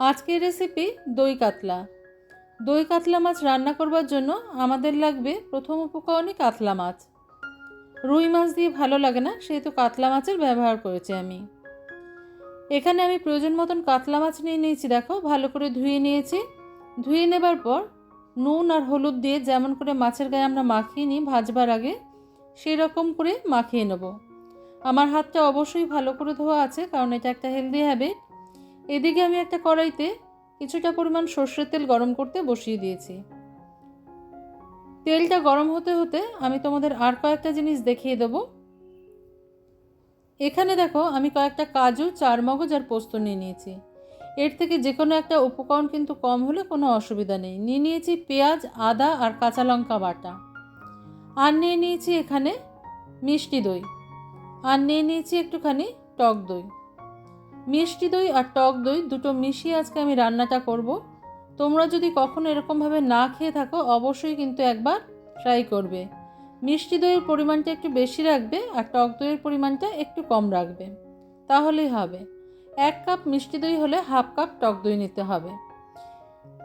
আজকের রেসিপি দই কাতলা। দই কাতলা মাছ রান্না করবার জন্য আমাদের লাগবে প্রথম উপকরণই কাতলা মাছ। রুই মাছ দিয়ে ভালো লাগে না, সেহেতু কাতলা মাছের ব্যবহার করেছি আমি। এখানে আমি প্রয়োজন মতন কাতলা মাছ নিয়ে নিয়েছি, দেখো, ভালো করে ধুয়ে নিয়েছি। ধুয়ে নেবার পর নুন আর হলুদ দিয়ে যেমন করে মাছের গায়ে আমরা মাখিয়ে নিই ভাজবার আগে সেই রকম করে মাখিয়ে নেব। আমার হাতটা অবশ্যই ভালো করে ধোয়া আছে, কারণ এটা একটা হেলদি হ্যাবিট এদিকে আমি একটা কড়াইতে কিছুটা পরিমাণ সর্ষের তেল গরম করতে বসিয়ে দিয়েছি। তেলটা গরম হতে হতে আমি তোমাদের আর কয়েকটা জিনিস দেখিয়ে দেবো। এখানে দেখো, আমি কয়েকটা কাজু চার মগজ আর পোস্ত নিয়ে নিয়েছি। এর থেকে যে কোনো একটা উপকরণ কিন্তু কম হলে কোনো অসুবিধা নেই। নিয়ে নিয়েছি পেঁয়াজ, আদা আর কাঁচা লঙ্কা বাটা। আর নিয়ে নিয়েছি এখানে মিষ্টি দই। আর নিয়ে নিয়েছি একটুখানি টক দই। মিষ্টি দই আর টক দই দুটো মিশিয়ে আজকে আমি রান্নাটা করব। তোমরা যদি কখনো এরকমভাবে না খেয়ে থাকো, অবশ্যই কিন্তু একবার ট্রাই করবে। মিষ্টি দইয়ের পরিমাণটা একটু বেশি রাখবে আর টক দইয়ের পরিমাণটা একটু কম রাখবে। তাহলেই হবে। এক কাপ মিষ্টি দই হলে হাফ কাপ টক দই নিতে হবে।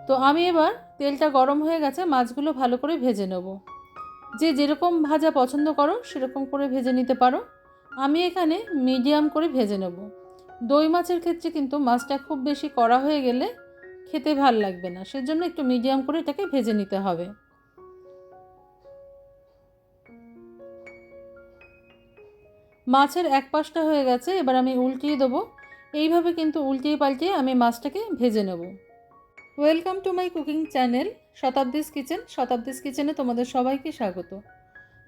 তো আমি এবার তেলটা গরম হয়ে গেছে, মাছগুলো ভালো করে ভেজে নেব। যে যেরকম ভাজা পছন্দ করো, সেরকম করে ভেজে নিতে পারো। আমি এখানে মিডিয়াম করে ভেজে নেব। দই মাছের ক্ষেত্রে কিন্তু মাছটা খুব বেশি কড়া হয়ে গেলে খেতে ভালো লাগবে না। সেজন্য একটু মিডিয়াম করে এটাকে ভেজে নিতে হবে। মাছের এক পাশটা হয়ে গেছে, এবার আমি উল্টিয়ে দেবো। এইভাবে কিন্তু উল্টিয়ে পাল্টিয়ে আমি মাছটাকে ভেজে নেব। Welcome to my cooking channel, Shatabdi's kitchen. Shatabdi's কিচেনে তোমাদের সবাইকে স্বাগত।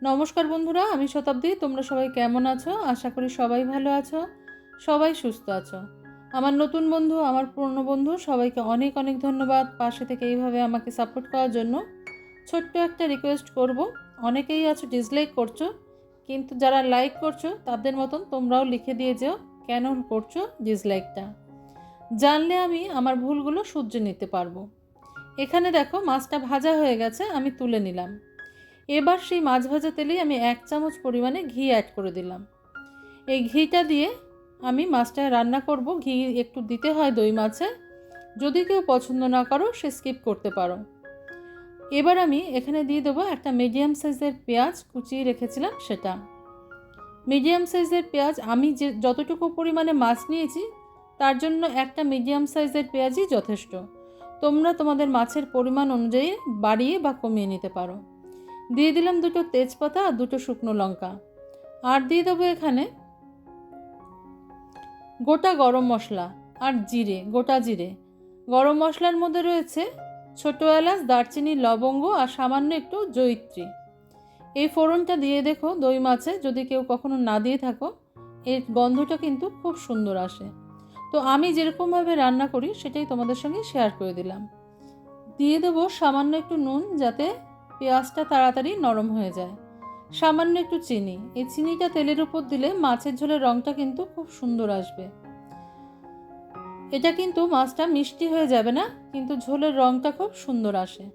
নমস্কার বন্ধুরা, আমি শতাব্দী। তোমরা সবাই কেমন আছো? আশা করি সবাই ভালো আছো। সবাই সুস্থ আছো। আমার নতুন বন্ধু, আমার পুরনো বন্ধু, সবাইকে অনেক অনেক ধন্যবাদ পাশে থেকে এইভাবে আমাকে সাপোর্ট করার জন্য। ছোট্ট একটা রিকোয়েস্ট করব, অনেকেই আছো ডিসলাইক করছ, কিন্তু যারা লাইক করছ, তাদের মতন তোমরাও লিখে দিয়ে যেও কেন করছ ডিসলাইকটা জানলে আমি আমার ভুলগুলো সহ্য নিতে পারব। এখানে দেখো, মাছটা ভাজা হয়ে গেছে, আমি তুলে নিলাম। এবার সেই মাছ ভাজা তেলেই আমি এক চামচ পরিমাণে ঘি অ্যাড করে দিলাম। এই ঘিটা দিয়ে আমি মাছটা রান্না করব, ঘি একটু দিতে হয় দই মাছে। যদি কেউ পছন্দ না করো, সে স্কিপ করতে পারো। এবার আমি এখানে দিয়ে দেবো একটা মিডিয়াম সাইজের পেঁয়াজ কুচিয়ে রেখেছিলাম সেটা। মিডিয়াম সাইজের পেঁয়াজ, আমি যে যতটুকু পরিমাণে মাছ নিয়েছি, তার জন্য একটা মিডিয়াম সাইজের পেঁয়াজই যথেষ্ট। তোমরা তোমাদের মাছের পরিমাণ অনুযায়ী বাড়িয়ে বা কমিয়ে নিতে পারো। দিয়ে দিলাম দুটো তেজপাতা আর দুটো শুকনো লঙ্কা। আর দিয়ে দেবো এখানে গোটা গরম মশলা আর জিরে, গোটা জিরে। গরম মশলার মধ্যে রয়েছে ছোটো এলাচ, দারচিনি, লবঙ্গ আর সামান্য একটু জৈত্রী এই ফোড়নটা দিয়ে দেখো, দই মাছে যদি কেউ কখনো না দিয়ে থাকো, এর গন্ধটা কিন্তু খুব সুন্দর আসে। তো আমি যেরকমভাবে রান্না করি, সেটাই তোমাদের সঙ্গে শেয়ার করে দিলাম। দিয়ে দেবো সামান্য একটু নুন যাতে পেঁয়াজটা তাড়াতাড়ি নরম হয়ে যায়। সামান্য একটু চিনি। এই চিনিটা তেলের উপর দিলে মাছের ঝোলের রঙটা কিন্তু খুব সুন্দর আসবে। এটা কিন্তু মাছটা মিষ্টি হয়ে যাবে না, কিন্তু ঝোলের রঙটা খুব সুন্দর আসে।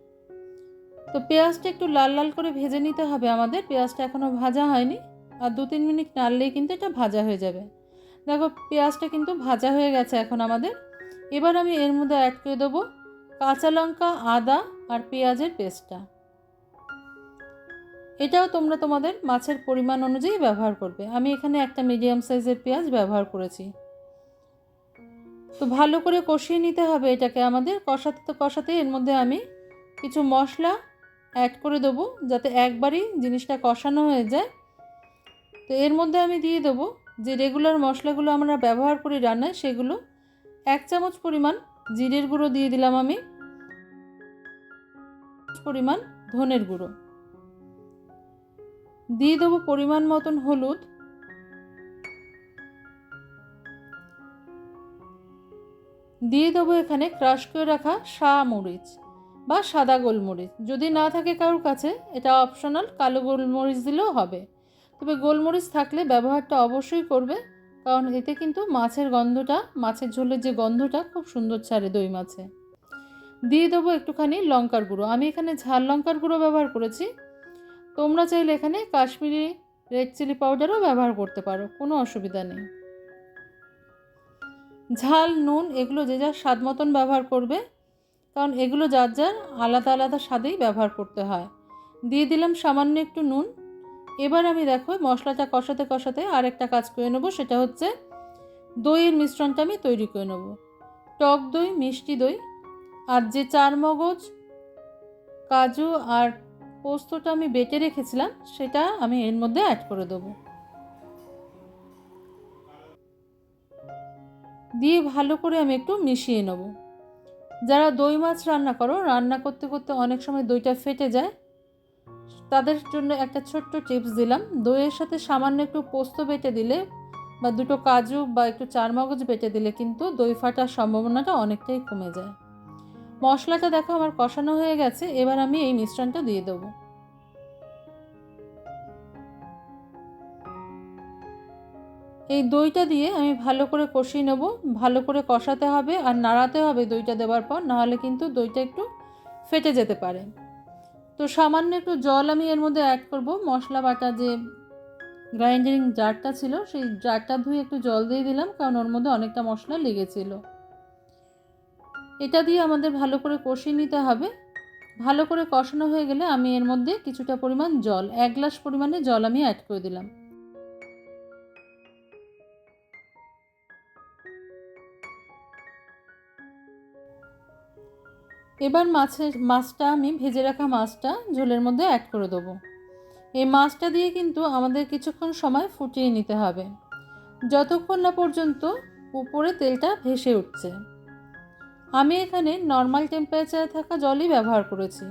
তো পেঁয়াজটা একটু লাল লাল করে ভেজে নিতে হবে আমাদের। পেঁয়াজটা এখনও ভাজা হয়নি। আর দু তিন মিনিট নাড়লেই কিন্তু এটা ভাজা হয়ে যাবে। দেখো, পেঁয়াজটা কিন্তু ভাজা হয়ে গেছে এখন আমাদের। এবার আমি এর মধ্যে অ্যাড করে দেবো কাঁচা লঙ্কা, আদা আর পেঁয়াজের পেস্টটা এটাও তোমরা তোমাদের মাছের পরিমাণ অনুযায়ী ব্যবহার করবে। আমি এখানে একটা মিডিয়াম সাইজের পেঁয়াজ ব্যবহার করেছি। তো ভালো করে কষিয়ে নিতে হবে এটাকে। আমাদের কষাতে তো কষাতে এর মধ্যে আমি কিছু মশলা অ্যাড করে দেবো, যাতে একবারই জিনিসটা কষানো হয়ে যায়। তো এর মধ্যে আমি দিয়ে দেবো যে রেগুলার মশলাগুলো আমরা ব্যবহার করি রান্নায়, সেগুলো এক চামচ পরিমাণ জিরের গুঁড়ো দিয়ে দিলাম আমি। পরিমাণ ধনের গুঁড়ো। দিয়ে দেবো পরিমাণ মতন হলুদ। দিয়ে দেবো এখানে ক্রাশ করে রাখা মরিচ বা সাদা গোলমরিচ। যদি না থাকে কারোর কাছে, এটা অপশনাল কালো গোলমরিচ দিলেও হবে। তবে গোলমরিচ থাকলে ব্যবহারটা অবশ্যই করবে, কারণ এতে কিন্তু মাছের গন্ধটা, মাছের ঝোলের যে গন্ধটা খুব সুন্দর ছাড়ে দই মাছে। দিয়ে দেবো একটুখানি লঙ্কার গুঁড়ো। আমি এখানে ঝাল লঙ্কার গুঁড়ো ব্যবহার করেছি। তোমরা চাইলে এখানে কাশ্মীরি রেড চিলি পাউডারও ব্যবহার করতে পারো, কোনো অসুবিধা নেই। ঝাল, নুন, এগুলো যে যার স্বাদ মতন ব্যবহার করবে, কারণ এগুলো যার যার আলাদা আলাদা স্বাদেই ব্যবহার করতে হয়। দিয়ে দিলাম সামান্য একটু নুন। এবার আমি দেখো মশলাটা কষাতে কষাতে আর একটা কাজ করে নেব, সেটা হচ্ছে দইয়ের মিশ্রণটা আমি তৈরি করে নেব। টক দই, মিষ্টি দই, আর যে চার মগজ কাজু আর পোস্তটা আমি বেটে রেখেছিলাম, সেটা আমি এর মধ্যে অ্যাড করে দেবো। দিয়ে ভালো করে আমি একটু মিশিয়ে নেব। যারা দই মাছ রান্না করো, রান্না করতে করতে অনেক সময় দইটা ফেটে যায়, তাদের জন্য একটা ছোট্ট টিপস দিলাম। দইয়ের সাথে সামান্য একটু পোস্ত বেটে দিলে বা দুটো কাজু বা একটু চারমগজ বেটে দিলে কিন্তু দই ফাটার সম্ভাবনাটা অনেকটাই কমে যায়। মশলাটা দেখো, আমার কষানো হয়ে গেছে, এবার আমি এই মিশ্রণটা দিয়ে দেবো। এই দইটা দিয়ে আমি ভালো করে কষিয়ে নেব, ভালো করে কষাতে হবে আর নাড়াতে হবে দইটা দেওয়ার পর, নাহলে কিন্তু দইটা একটু ফেটে যেতে পারে। তো সামান্য একটু জল আমি এর মধ্যে অ্যাড করব, মশলা বাটা যে গ্রাইন্ডিং জারটা ছিল, সেই জারটা ধুয়ে একটু জল দিয়ে দিলাম, কারণ ওর মধ্যে অনেকটা মশলা লেগেছিল। এটা দিয়ে আমাদের ভালো করে কষিয়ে নিতে হবে। ভালো করে কষানো হয়ে গেলে আমি এর মধ্যে কিছুটা পরিমাণ জল, এক গ্লাস পরিমাণে জল আমি অ্যাড করে দিলাম। এবার মাছের মাছটা আমি ভেজে রাখা মাছটা ঝোলের মধ্যে অ্যাড করে দেবো। এই মাছটা দিয়ে কিন্তু আমাদের কিছুক্ষণ সময় ফুটিয়ে নিতে হবে। যতক্ষণ না পর্যন্ত উপরে তেলটা ভেসে উঠছে। আমি এখানে নর্মাল টেম্পারেচারে থাকা জলই ব্যবহার করেছি।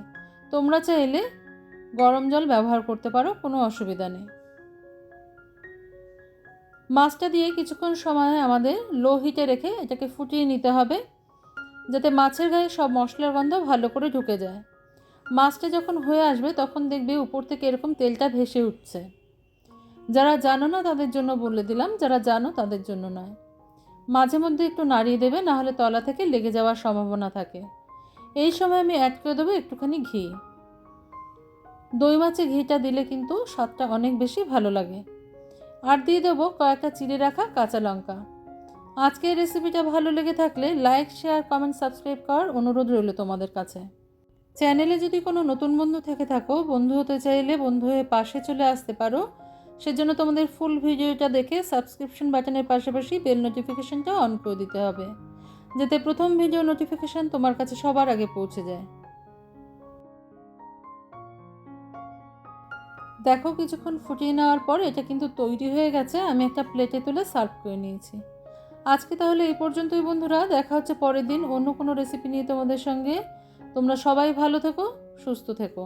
তোমরা চাইলে গরম জল ব্যবহার করতে পারো, কোনো অসুবিধা নেই। মাছটা দিয়ে কিছুক্ষণ সময় আমাদের লো হিটে রেখে এটাকে ফুটিয়ে নিতে হবে, যাতে মাছের গায়ে সব মশলার গন্ধ ভালো করে ঢুকে যায়। মাছটা যখন হয়ে আসবে, তখন দেখবে উপর থেকে এরকম তেলটা ভেসে উঠছে। যারা জানো না তাদের জন্য বলে দিলাম, যারা জানো তাদের জন্য নয়। মাঝে মধ্যে একটু নাড়িয়ে দেবে নাহলে তলা থেকে লেগে যাওয়ার সম্ভাবনা থাকে। এই সময় আমি অ্যাড করে দেবো একটুখানি ঘি। দই মাছে ঘিটা দিলে কিন্তু স্বাদটা অনেক বেশি ভালো লাগে। আর দিয়ে দেবো কয়েকটা চিড়ে রাখা কাঁচা লঙ্কা। আজকের রেসিপিটা ভালো লেগে থাকলে লাইক শেয়ার কমেন্ট সাবস্ক্রাইব করার অনুরোধ রইল তোমাদের কাছে। চ্যানেলে যদি কোনো নতুন বন্ধু থেকে থাকো, বন্ধু হতে চাইলে বন্ধু হয়ে পাশে চলে আসতে পারো। সেজন্য তোমাদের ফুল ভিডিওটা দেখে সাবস্ক্রিপশন বাটনের পাশাপাশি বেল নোটিফিকেশনটা অন করে দিতে হবে, যাতে প্রথম ভিডিও নোটিফিকেশন তোমার কাছে সবার আগে পৌঁছে যায়। দেখো কিছুক্ষণ ফুটিয়ে নেওয়ার পর এটা কিন্তু তৈরি হয়ে গেছে, আমি একটা প্লেটে তুলে সার্ভ করে নিয়েছি। আজকে তাহলে এই পর্যন্তই বন্ধুরা, দেখা হচ্ছে পরের দিন অন্য কোনো রেসিপি নিয়ে তোমাদের সঙ্গে। তোমরা সবাই ভালো থেকো, সুস্থ থেকো।